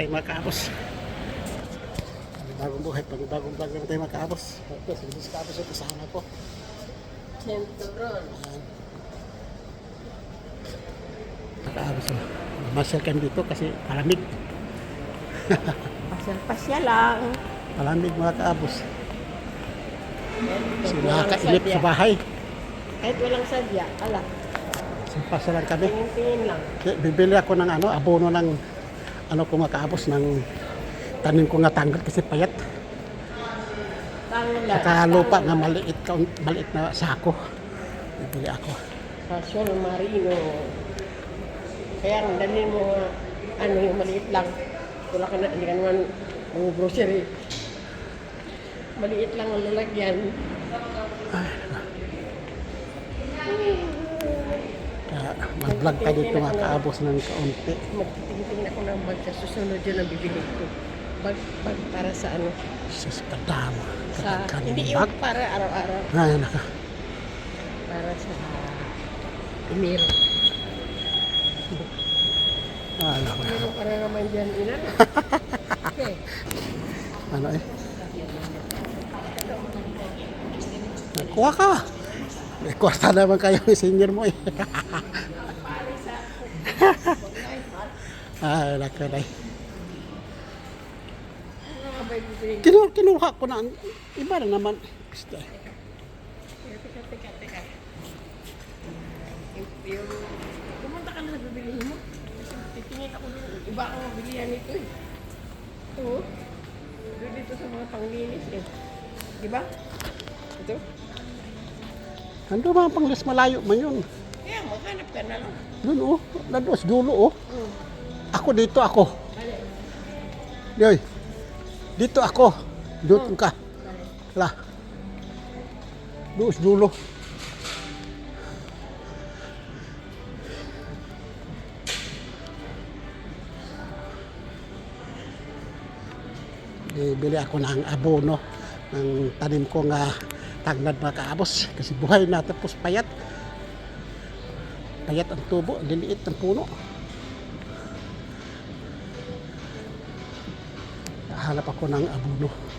tayo mga kaabos. Bagong buhay, bagong vlog naman tayo mga kaabos. Ito, si Luis Kaabos ito kasama ko. Centuron. Ayan. Mga kaabos. oh. Masyal kami dito kasi palamig. Pasyal-pasya lang. Palamig mga kaabos. So, nakakainip sa bahay. Kahit walang sadya, ala, So, pasyalan kami. tingin-tingin lang. Bibili ako ng ano, abono ng ano ko mga kaabos ng tanim ko nga tanggal kasi payat. Saka lupa nga maliit, maliit na sako. Bibili ako. Pasyon marino. Kaya ang dalhin mo nga, ano yung maliit lang. Wala ka na, hindi ka naman mga grocery. Maliit lang ang lalagyan. Kaya mag-vlog ka dito mga kaabos ng kaunti. Magtitingin ako ng bag sa susunod yun ang bibili ko. Bag, bag para sa ano? Sa kadama. Sa, hindi yung para araw-araw. Ay, naka. Para sa email. Ah, ano, Meron ka na naman dyan, ina. Okay. ano eh. Kuha ka. May kwarta naman kayo senior mo eh. Ay, naka na? Kinu kinuha ko na. Iba na naman. Basta. Teka, teka, teka. Yung, yung, pumunta ka na sa bibilihin mo. Kasi titingin ako ng iba ang bilihan nito eh. Ito, dito sa mga panglinis eh. Di ba? Ito. Ano ba ang panglis malayo man yun? Maghanap ka na lang. Doon oh. Nandun sa dulo oh. Hmm. Ako dito ako. Yoy. Dito ako. Doon ka. La. Doon sa dulo. Bibili ako ng abono ng tanim ko nga tagnad mga kaabos kasi buhay na tapos payat payat ang tubo liliit ng puno. Hanap ako ng abono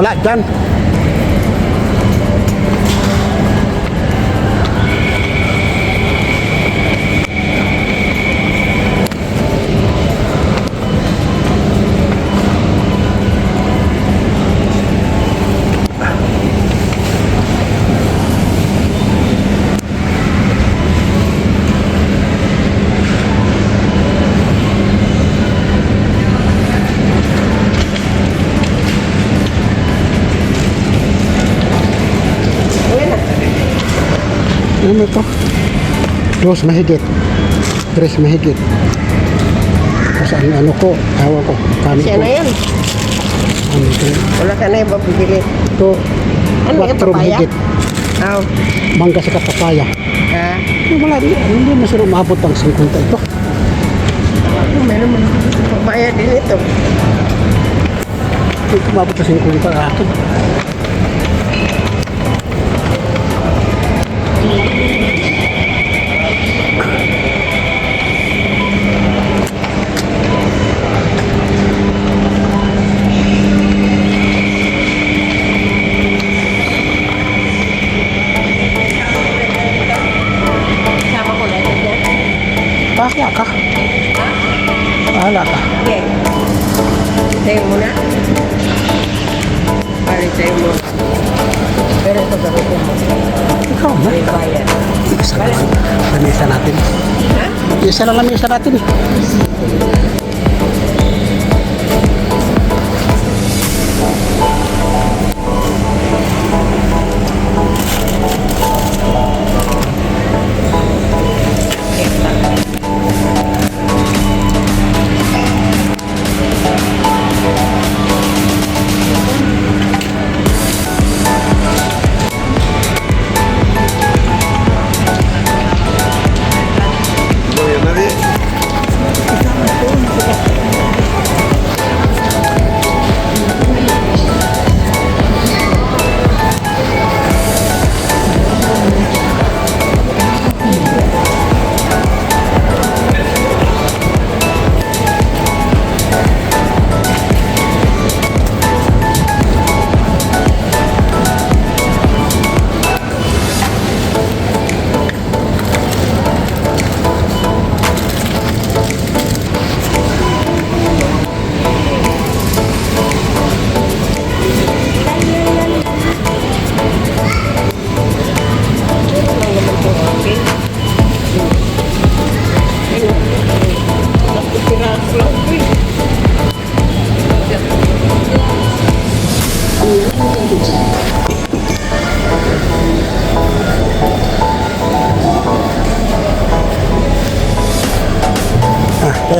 Wala dyan. Ano ito? Dos mahigit. Tres mahigit. Tapos ang ano ko, tawa ko, kami Siya ko. na yan. Ano ito? Wala ka na iba bibili. Ito, Ano quattro papaya? mahigit. Aw. Mangga sa papaya. Ha? Wala, hindi, hindi na sila umabot ng 50 ito. Oh, meron man. Papaya din ito. Hindi umabot ng 50 ang akin. Isa na lamisa natin.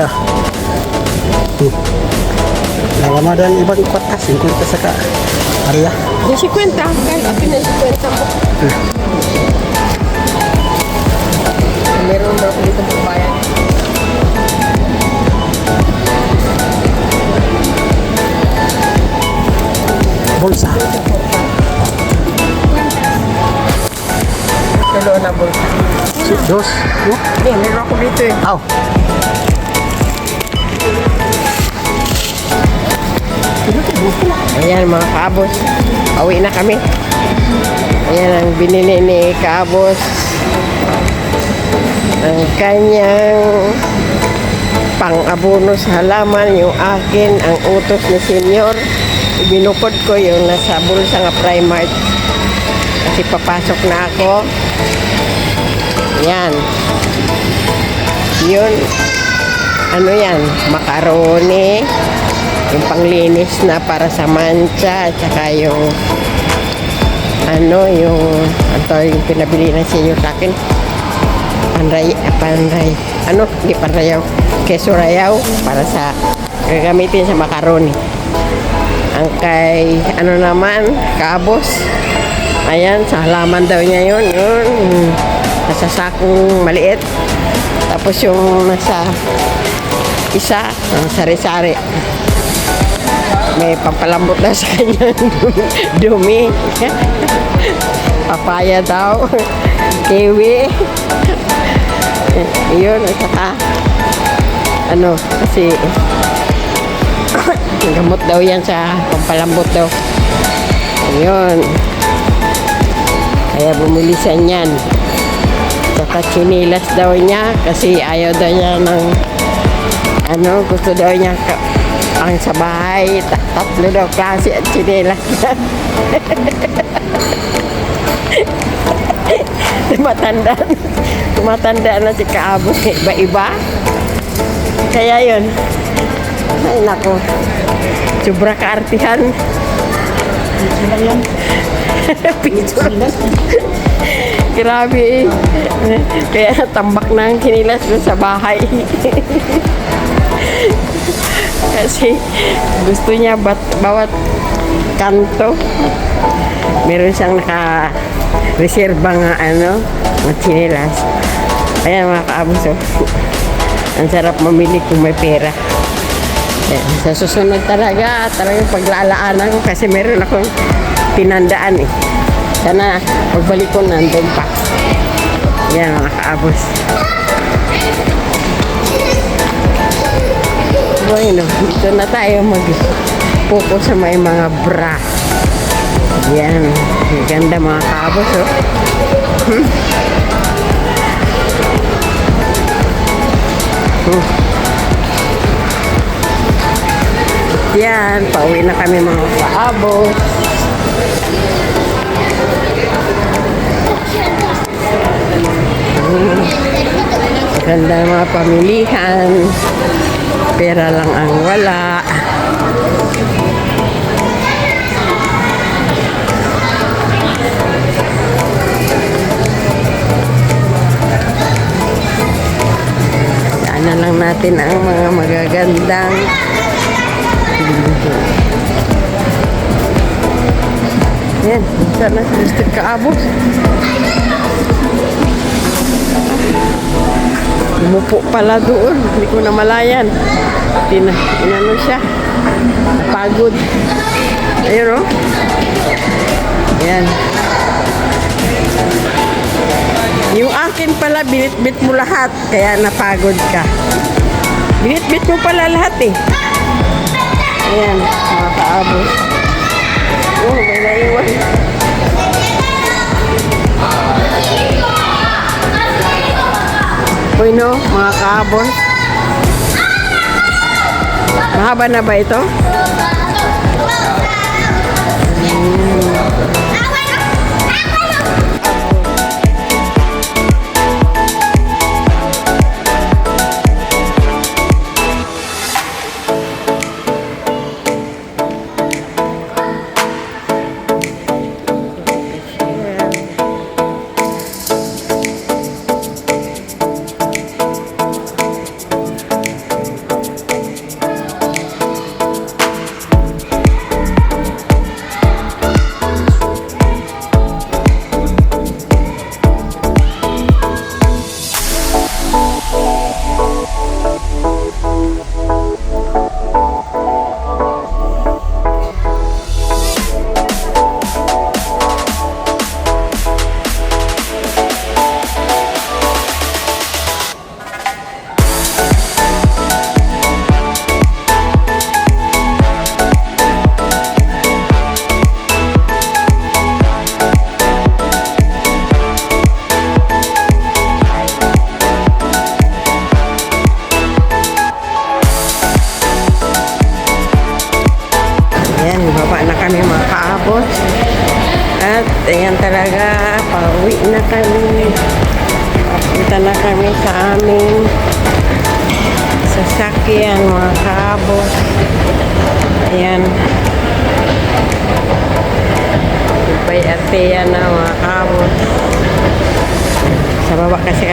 Kaya. Hmm. Lawa mo ang ibang. 50 sa ka. Yung 50. Kaya akin na 50 mo. Meron ba ako dito pagbayan? Bulsa. Dalawa na bulsa. Dos. Eh, meron ako dito eh. Aw. Ayan mga kabos. Pauwi na kami. Ayan ang binili ni kabos. Ang kanyang pang-abono sa halaman, yung akin, ang utos ni senyor. Ibinukod ko yung nasa bulsa nga Primark. Kasi papasok na ako. Yan. Yun. Ano yan? Macaroni. Yung panglinis na para sa mancha. At saka yung ano, yung ano yung pinabili ng senyor sa akin. Panray, panray. Ano? Hindi panrayaw. Keso rayaw para sa gagamitin sa macaroni. Ang kay, ano naman, kabos. Ayan, sa halaman daw niya yun. Yun, nasa sakong maliit. Tapos yung nasa isa, ang sari-sari. May pampalambot daw sa kanya. Dumi. Papaya daw. Kiwi. Yun, at saka, ano, kasi gamot daw yan sa pampalambot daw. Ayun. Kaya bumili siya niyan. Saka chinilas daw niya kasi ayaw daw niya ng ano, gusto daw niya ang sa bahay, ta- tatlo daw klase at chinilas niya. Tumatanda. Tumatanda na si Kaabo. Iba-iba. Kaya yun. Ay, nako. Sobra kaartihan. Picture. Grabe eh. Kaya tambak na ang kinilas sa bahay. Kasi gusto niya bat, bawat kanto. Meron siyang naka reserba nga ano ng chinelas. Ayan mga kaabuso. Ang sarap mamili kung may pera. Ayan, sa susunod talaga talagang paglalaanan ko kasi meron akong tinandaan eh. Sana pagbalik ko nandun pa. Yan mga kaabos bueno dito na tayo mag focus sa may mga bra yan. Ganda mga kabos, oh. Hmm. Yan, pauwi na kami mga kaabos. Hmm. Ganda mga pamilihan. Pera lang ang wala. Daanan lang natin ang mga magagandang. Yan, sana Mr. Kaabos. Umupo pala doon. Hindi ko na malayan. Tina, inano siya. Pagod. Ayun o. Yan. Yung akin pala, binit-bit mo lahat. Kaya napagod ka. Binit-bit mo pala lahat eh. Ayan, mga. Oh, may naiwan. Uy no, mga kaabos. Mahaba na ba ito? Ayan,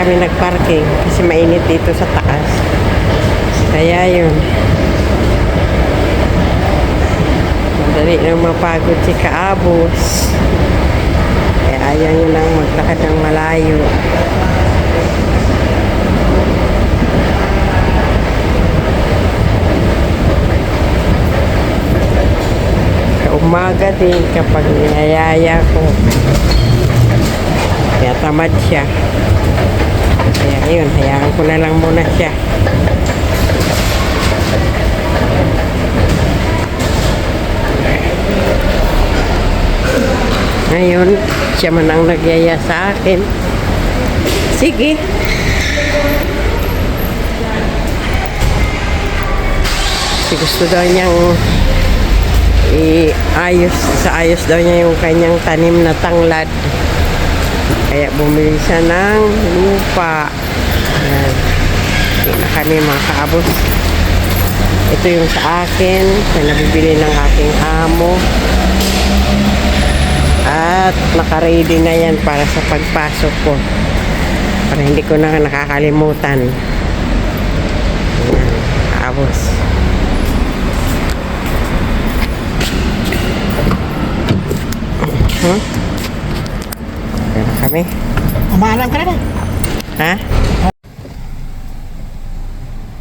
kami nagparking kasi mainit dito sa taas. Kaya yun. Madali nang mapagod si Kaabos. Kaya ayaw niya nang maglakad ng malayo. Umaga din kapag niyayaya ko. Kaya tamad siya. Kaya yun, hayaan ko na lang muna siya. Ngayon, siya man ang nagyaya sa akin. Sige. Kasi gusto daw niyang i-ayos, sa ayos daw niya yung kanyang tanim na tanglad. Kaya bumili siya ng lupa. Ayan. Hindi na kami mga. Ito yung sa akin, na nabibili ng aking amo. At nakaready na yan para sa pagpasok ko. Para hindi ko na nakakalimutan. Ayan, kaabos. Hmm? Kami. Umalang ka na ba? Ha?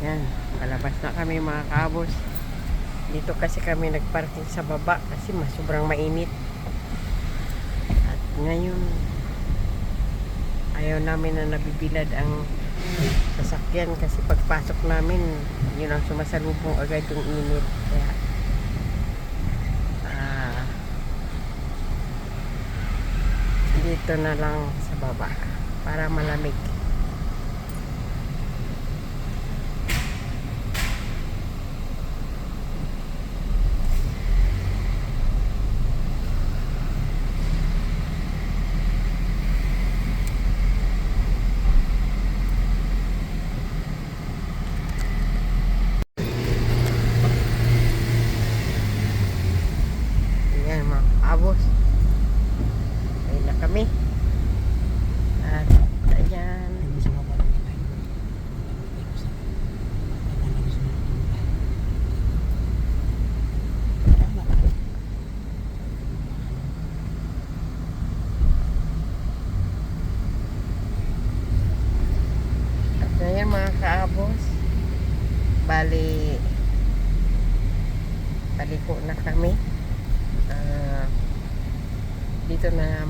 Yan, palabas na kami mga kabos. Dito kasi kami nagparking sa baba kasi mas sobrang mainit. At ngayon, ayaw namin na nabibilad ang sasakyan kasi pagpasok namin, yun ang sumasalubong agad yung init. Kaya, ah, dito na lang sa baba para malamig. Dito na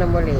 sa susunod